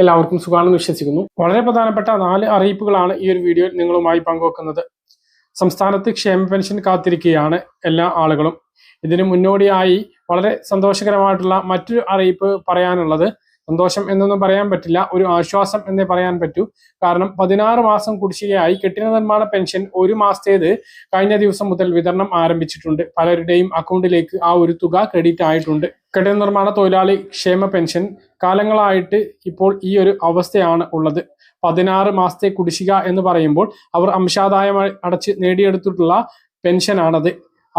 എല്ലാവർക്കും സുഖമാണെന്ന് വിശ്വസിക്കുന്നു. വളരെ പ്രധാനപ്പെട്ട നാല് അറിയിപ്പുകളാണ് ഈ ഒരു വീഡിയോയിൽ നിങ്ങളുമായി പങ്കുവെക്കുന്നത്. സംസ്ഥാനത്ത് ക്ഷേമ പെൻഷൻ കാത്തിരിക്കുകയാണ് എല്ലാ ആളുകളും. ഇതിനു മുന്നോടിയായി വളരെ സന്തോഷകരമായിട്ടുള്ള മറ്റൊരു അറിയിപ്പ് പറയാനുള്ളത് സന്തോഷം എന്നൊന്നും പറയാൻ പറ്റില്ല. ഒരു ആശ്വാസം എന്നേ പറയാൻ പറ്റൂ. കാരണം പതിനാറ് മാസം കുടിശ്ശികയായി കെട്ടിട നിർമ്മാണ പെൻഷൻ ഒരു മാസത്തേത് കഴിഞ്ഞ ദിവസം മുതൽ വിതരണം ആരംഭിച്ചിട്ടുണ്ട്. പലരുടെയും അക്കൗണ്ടിലേക്ക് ആ ഒരു തുക ക്രെഡിറ്റ് ആയിട്ടുണ്ട്. കെട്ടിട നിർമ്മാണ തൊഴിലാളി ക്ഷേമ പെൻഷൻ കാലങ്ങളായിട്ട് ഇപ്പോൾ ഈ ഒരു അവസ്ഥയാണ് ഉള്ളത്. പതിനാറ് മാസത്തെ കുടിശ്ശിക എന്ന് പറയുമ്പോൾ അവർ അംശാദായം അടച്ച് നേടിയെടുത്തിട്ടുള്ള പെൻഷനാണത്.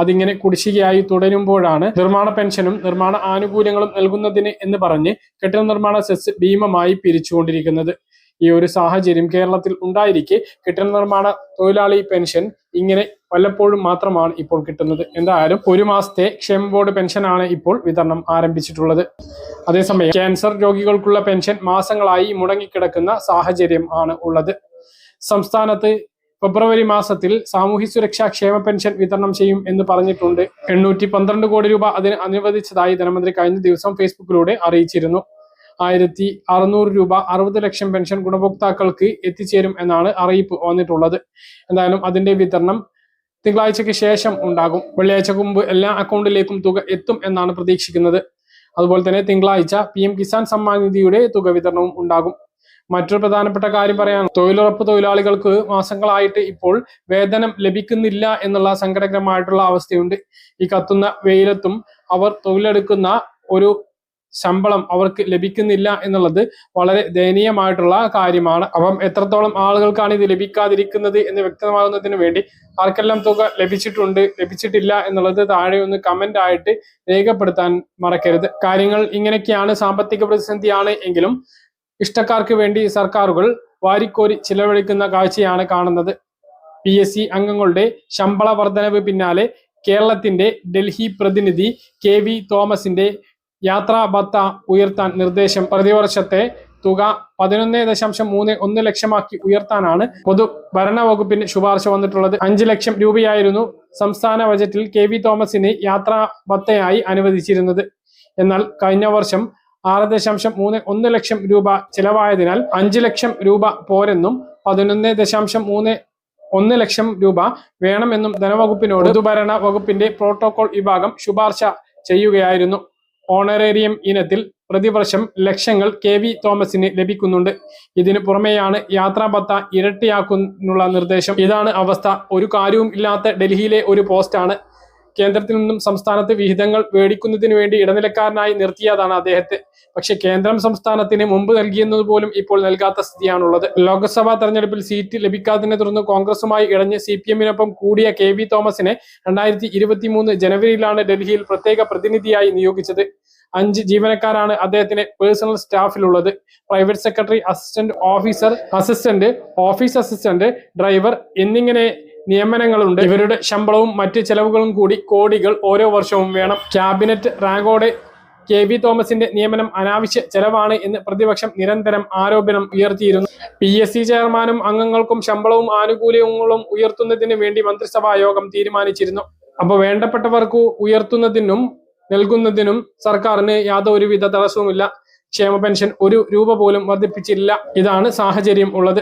അതിങ്ങനെ കുടിശ്ശികയായി തുടരുമ്പോഴാണ് നിർമ്മാണ പെൻഷനും നിർമ്മാണ ആനുകൂല്യങ്ങളും നൽകുന്നതിന് എന്ന് പറഞ്ഞ് കെട്ടിട നിർമ്മാണ സെസ് ഭീമമായി പിരിച്ചുകൊണ്ടിരിക്കുന്നത്. ഈ ഒരു സാഹചര്യം കേരളത്തിൽ ഉണ്ടായിരിക്കെ കെട്ടിട നിർമ്മാണ തൊഴിലാളി പെൻഷൻ ഇങ്ങനെ വല്ലപ്പോഴും മാത്രമാണ് ഇപ്പോൾ കിട്ടുന്നത്. എന്തായാലും ഒരു മാസത്തെ ക്ഷേമ ബോർഡ് പെൻഷനാണ് ഇപ്പോൾ വിതരണം ആരംഭിച്ചിട്ടുള്ളത്. അതേസമയം ക്യാൻസർ രോഗികൾക്കുള്ള പെൻഷൻ മാസങ്ങളായി മുടങ്ങിക്കിടക്കുന്ന സാഹചര്യം ആണ് ഉള്ളത്. സംസ്ഥാനത്ത് ഫെബ്രുവരി മാസത്തിൽ സാമൂഹ്യ സുരക്ഷാ ക്ഷേമ പെൻഷൻ വിതരണം ചെയ്യും എന്ന് പറഞ്ഞിട്ടുണ്ട്. എണ്ണൂറ്റി പന്ത്രണ്ട് കോടി രൂപ അതിന് അനുവദിച്ചതായി ധനമന്ത്രി കഴിഞ്ഞ ദിവസം ഫേസ്ബുക്കിലൂടെ അറിയിച്ചിരുന്നു. ആയിരത്തി അറുന്നൂറ് രൂപ അറുപത് ലക്ഷം പെൻഷൻ ഗുണഭോക്താക്കൾക്ക് എത്തിച്ചേരും എന്നാണ് അറിയിപ്പ് വന്നിട്ടുള്ളത്. എന്തായാലും അതിന്റെ വിതരണം തിങ്കളാഴ്ചയ്ക്ക് ശേഷം ഉണ്ടാകും. വെള്ളിയാഴ്ചക്ക് മുമ്പ് എല്ലാ അക്കൗണ്ടിലേക്കും തുക എത്തും എന്നാണ് പ്രതീക്ഷിക്കുന്നത്. അതുപോലെ തന്നെ തിങ്കളാഴ്ച പി എം കിസാൻ സമ്മാൻ നിധിയുടെ തുക വിതരണവും ഉണ്ടാകും. മറ്റൊരു പ്രധാനപ്പെട്ട കാര്യം പറയാൻ തൊഴിലുറപ്പ് തൊഴിലാളികൾക്ക് മാസങ്ങളായിട്ട് ഇപ്പോൾ വേതനം ലഭിക്കുന്നില്ല എന്നുള്ള സങ്കടകരമായിട്ടുള്ള അവസ്ഥയുണ്ട്. ഈ കത്തുന്ന വെയിലത്തും അവർ തൊഴിലെടുക്കുന്ന ഒരു ശമ്പളം അവർക്ക് ലഭിക്കുന്നില്ല എന്നുള്ളത് വളരെ ദയനീയമായിട്ടുള്ള കാര്യമാണ്. അപ്പം എത്രത്തോളം ആളുകൾക്കാണ് ഇത് ലഭിക്കാതിരിക്കുന്നത് എന്ന് വ്യക്തമാകുന്നതിന് വേണ്ടി ആർക്കെല്ലാം തുക ലഭിച്ചിട്ടുണ്ട് ലഭിച്ചിട്ടില്ല എന്നുള്ളത് താഴെ ഒന്ന് കമന്റ് ആയിട്ട് രേഖപ്പെടുത്താൻ മറക്കരുത്. കാര്യങ്ങൾ ഇങ്ങനെയൊക്കെയാണ് സാമ്പത്തിക പ്രതിസന്ധിയാണ് എങ്കിലും ഇഷ്ടക്കാർക്ക് വേണ്ടി സർക്കാരുകൾ വാരിക്കോരി ചിലവഴിക്കുന്ന കാഴ്ചയാണ് കാണുന്നത്. പി എസ് സി അംഗങ്ങളുടെ ശമ്പള വർധനവ് പിന്നാലെ കേരളത്തിന്റെ ഡൽഹി പ്രതിനിധി കെ വി തോമസിന്റെ യാത്രാ ഭത്ത ഉയർത്താൻ നിർദ്ദേശം. പ്രതിവർഷത്തെ തുക പതിനൊന്ന് ദശാംശം മൂന്ന് ഒന്ന് ലക്ഷമാക്കി ഉയർത്താനാണ് പൊതു ഭരണ വകുപ്പിന് ശുപാർശ വന്നിട്ടുള്ളത്. അഞ്ച് ലക്ഷം രൂപയായിരുന്നു സംസ്ഥാന ബജറ്റിൽ കെ വി തോമസിന് യാത്രാ ഭത്തയായി അനുവദിച്ചിരുന്നത്. എന്നാൽ കഴിഞ്ഞ വർഷം ആറ് ദശാംശം മൂന്ന് ഒന്ന് ലക്ഷം രൂപ ചിലവായതിനാൽ അഞ്ച് ലക്ഷം രൂപ പോരെന്നും പതിനൊന്ന് ദശാംശം മൂന്ന് ഒന്ന് ലക്ഷം രൂപ വേണമെന്നും ധനവകുപ്പിനോട് പൊതുഭരണ വകുപ്പിന്റെ പ്രോട്ടോകോൾ വിഭാഗം ശുപാർശ ചെയ്യുകയായിരുന്നു. ഓണറേറിയം ഇനത്തിൽ പ്രതിവർഷം ലക്ഷങ്ങൾ കെ വി തോമസിന് ലഭിക്കുന്നുണ്ട്. ഇതിനു പുറമെയാണ് യാത്രാപത്ത ഇരട്ടിയാക്കുന്നുള്ള നിർദ്ദേശം. ഇതാണ് അവസ്ഥ. ഒരു കാര്യവും ഇല്ലാത്ത ഡൽഹിയിലെ ഒരു പോസ്റ്റാണ്. കേന്ദ്രത്തിൽ നിന്നും സംസ്ഥാനത്ത് വിഹിതങ്ങൾ മേടിക്കുന്നതിന് വേണ്ടി ഇടനിലക്കാരനായി നിർത്തിയതാണ് അദ്ദേഹത്തെ. പക്ഷെ കേന്ദ്രം സംസ്ഥാനത്തിന് മുമ്പ് നൽകിയെന്നത് പോലും ഇപ്പോൾ നൽകാത്ത സ്ഥിതിയാണുള്ളത്. ലോക്സഭാ തെരഞ്ഞെടുപ്പിൽ സീറ്റ് ലഭിക്കാത്തതിനെ തുടർന്ന് കോൺഗ്രസുമായി ഇടഞ്ഞ് സി പി എമ്മിനൊപ്പം കൂടിയ കെ വി തോമസിനെ രണ്ടായിരത്തി ഇരുപത്തി മൂന്ന് ജനുവരിയിലാണ് ഡൽഹിയിൽ പ്രത്യേക പ്രതിനിധിയായി നിയോഗിച്ചത്. അഞ്ച് ജീവനക്കാരാണ് അദ്ദേഹത്തിന് personal സ്റ്റാഫിലുള്ളത്. Private secretary assistant officer assistant office assistant driver എന്നിങ്ങനെ നിയമനങ്ങളുണ്ട്. ഇവരുടെ ശമ്പളവും മറ്റ് ചെലവുകളും കൂടി കോടികൾ ഓരോ വർഷവും വേണം. ക്യാബിനറ്റ് റാങ്കോടെ കെ വി തോമസിന്റെ നിയമനം അനാവശ്യ ചെലവാണ് എന്ന് പ്രതിപക്ഷം നിരന്തരം ആരോപണം ഉയർത്തിയിരുന്നു. പി എസ് സി ചെയർമാനും അംഗങ്ങൾക്കും ശമ്പളവും ആനുകൂല്യങ്ങളും ഉയർത്തുന്നതിന് വേണ്ടി മന്ത്രിസഭാ യോഗം തീരുമാനിച്ചിരുന്നു. അപ്പോൾ വേണ്ടപ്പെട്ടവർക്ക് ഉയർത്തുന്നതിനും നൽകുന്നതിനും സർക്കാരിന് യാതൊരുവിധ തടസ്സവുമില്ല. ക്ഷേമ പെൻഷൻ ഒരു രൂപ പോലും വർദ്ധിപ്പിച്ചില്ല. ഇതാണ് സാഹചര്യം ഉള്ളത്.